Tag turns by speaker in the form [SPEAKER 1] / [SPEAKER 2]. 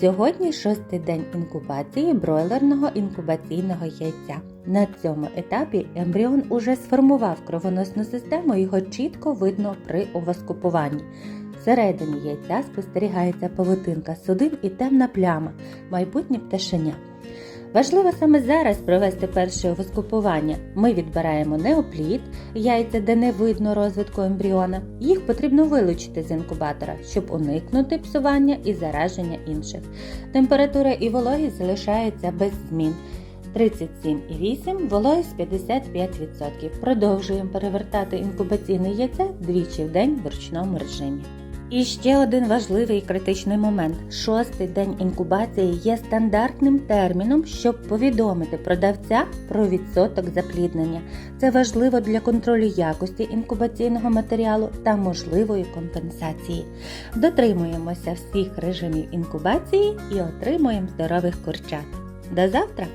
[SPEAKER 1] Сьогодні шостий день інкубації бройлерного інкубаційного яйця. На цьому етапі ембріон уже сформував кровоносну систему, його чітко видно при овоскопуванні. Всередині яйця спостерігається павутинка судин і темна пляма, майбутнє пташеня. Важливо саме зараз провести перше овоскопування. Ми відбираємо неоплід, яйця, де не видно розвитку ембріона. Їх потрібно вилучити з інкубатора, щоб уникнути псування і зараження інших. Температура і вологість залишаються без змін. 37,8, вологість 55%. Продовжуємо перевертати інкубаційне яйце двічі в день в ручному режимі. І ще один важливий і критичний момент: шостий день інкубації є стандартним терміном, щоб повідомити продавця про відсоток запліднення. Це важливо для контролю якості інкубаційного матеріалу та можливої компенсації. Дотримуємося всіх режимів інкубації і отримуємо здорових курчат. До завтра!